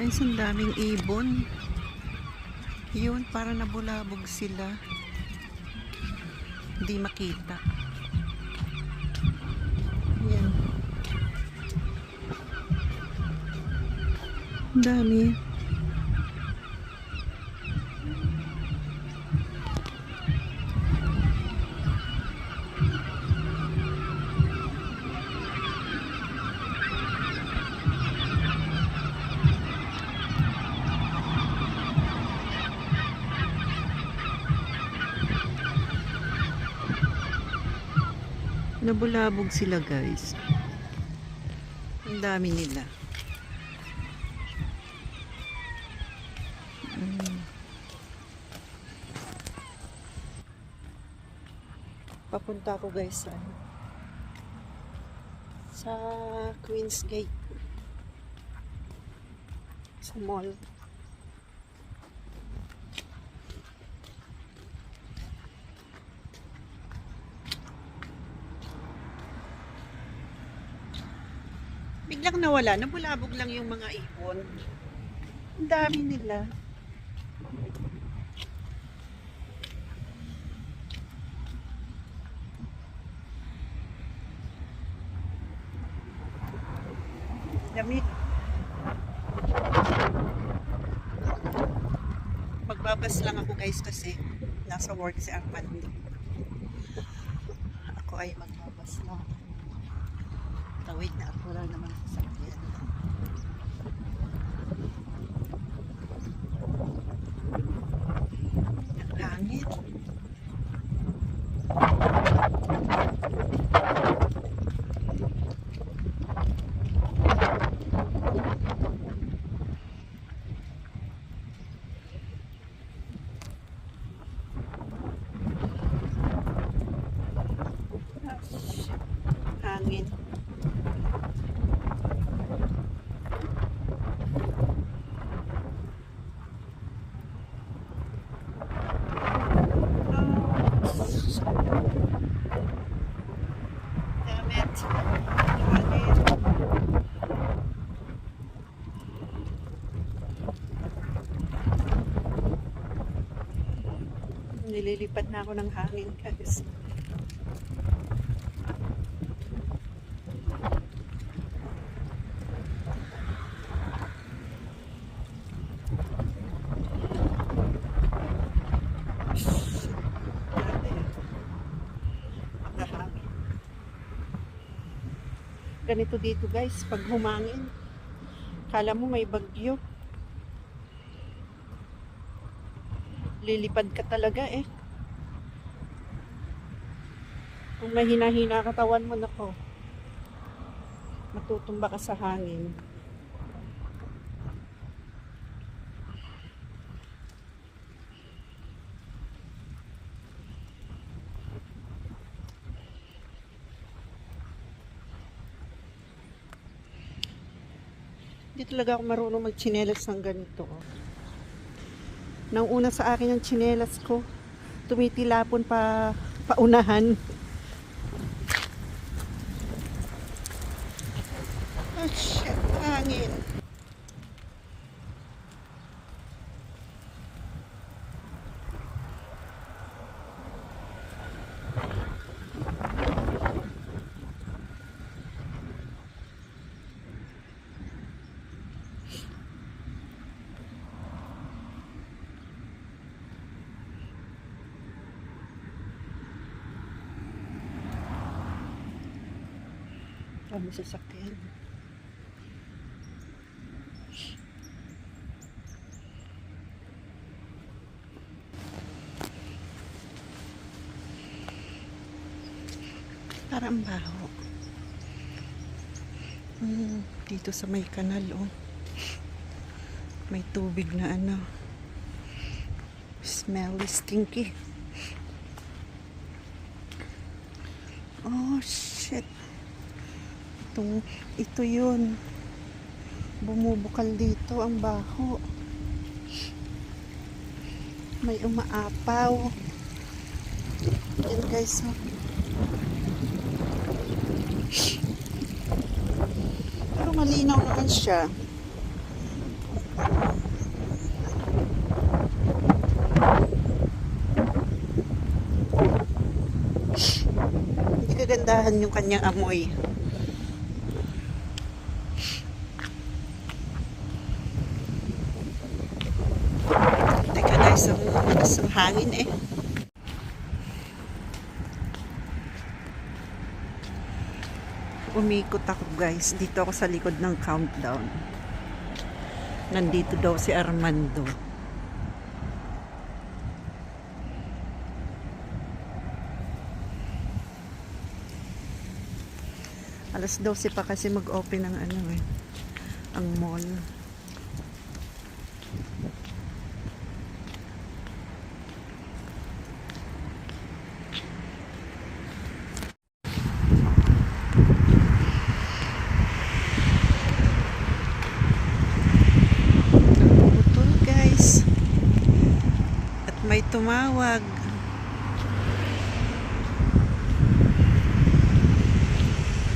Ay, ang daming ibon. Yun, para nabulabog sila. Hindi makita. Yan. Ang dami. Nabulabog sila guys. Ang dami nila. Mm. Papunta ako guys sa ano, sa Queen's Gate sa mall. Biglang nawala, nabulabog lang yung mga ibon. Ang dami nila. Dami. Magbabas lang ako guys kasi nasa work si Armando. Ako ay magbabas lang. Tawid na ako lang naman sa sakyan. Ang hangin. Hangin. Damn it. Hangin. Nililipat na ako ng hangin guys. Ganito dito guys, pag humangin, kala mo may bagyo. Lilipad ka talaga eh. Kung mahina-hina katawan mo nako, matutumba ka sa hangin. Hindi talaga ako marunong magchinelas ng ganito. oh. Nang una sa akin yung chinelas ko, tumitilapon pa paunahan. Oh shit, hangin. Dami sasakyan. Parang baho. Hmm, dito sa may kanal, oh. May tubig na ano. Smelly, stinky. Oh, shit. Itong, ito yun. Bumubukal dito ang baho. May umaapaw. Yan guys, oh. Pero malinaw naman siya. Hindi kagandahan yung kanyang amoy. Lakas ng hangin eh. Umikot ako guys. Dito ako sa likod ng countdown. Nandito daw si Armando. Alas 12 pa kasi mag-open ang ano eh, ang mall. Napuputol guys. At may tumawag.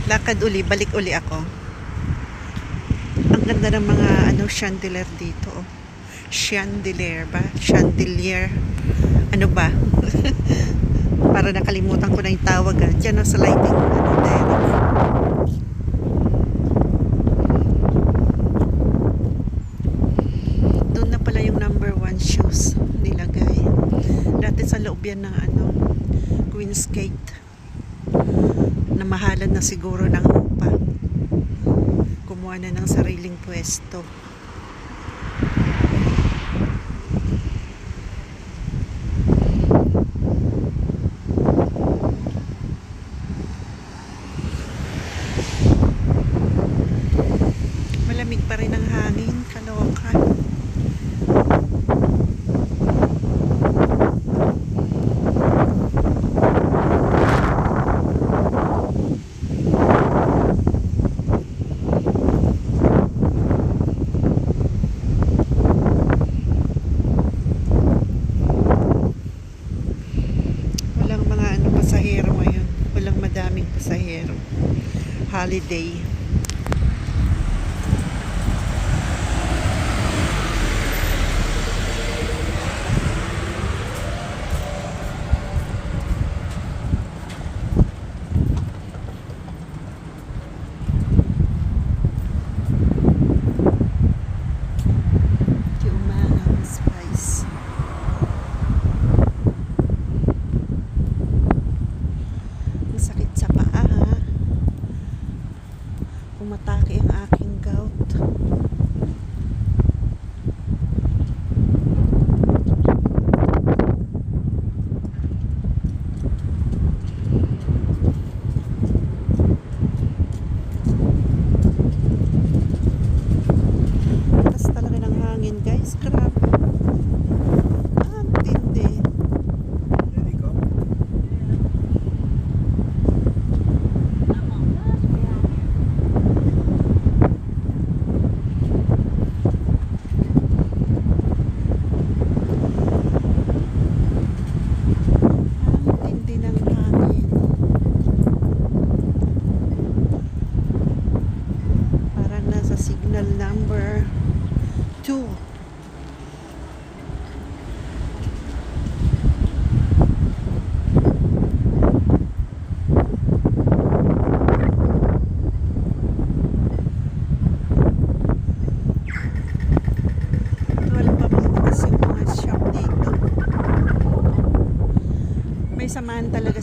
Lakad uli, balik uli ako. Ang ganda ng mga ano chandelier dito. oh. Chandelier ba? Chandelier. Ano ba? Para nakalimutan ko na yung tawag. ah. Diyan sa lighting. Ano, Derek. Yan ng ano, Queen's Gate. Namahalan na siguro ng upa. Kumuha na ng sariling pwesto. daming pasahero. Holiday.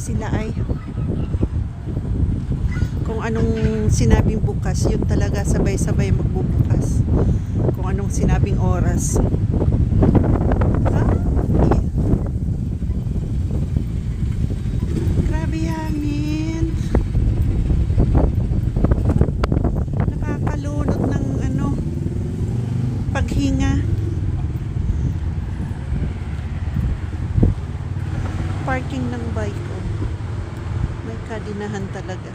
Sila ay kung anong sinabing bukas, yun talaga sabay-sabay magbubukas. Kung anong sinabing oras. Ah. Grabe hangin. Nakakalunod ng ano, paghinga. Parking ng bike kadinahan talaga.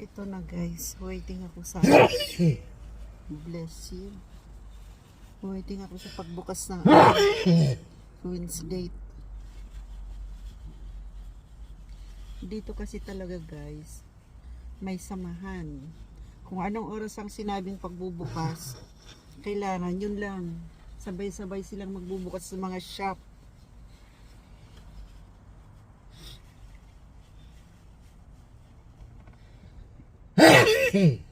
Ito na guys, waiting ako sa bless you. Waiting ako sa pagbukas ng Queen's Gate. Dito kasi talaga guys, may samahan. Kung anong oras ang sinabing pagbubukas, kailangan yun lang. Sabay-sabay silang magbubukas sa mga shop.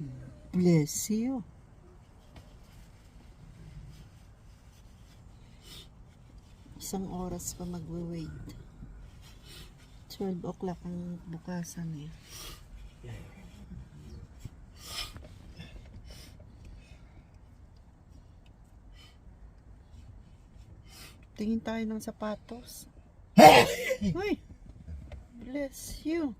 Bless you. Isang oras pa magwe-wait. 12 o'clock ang bukasan eh. Tingin tayo ng sapatos. Uy! Bless you.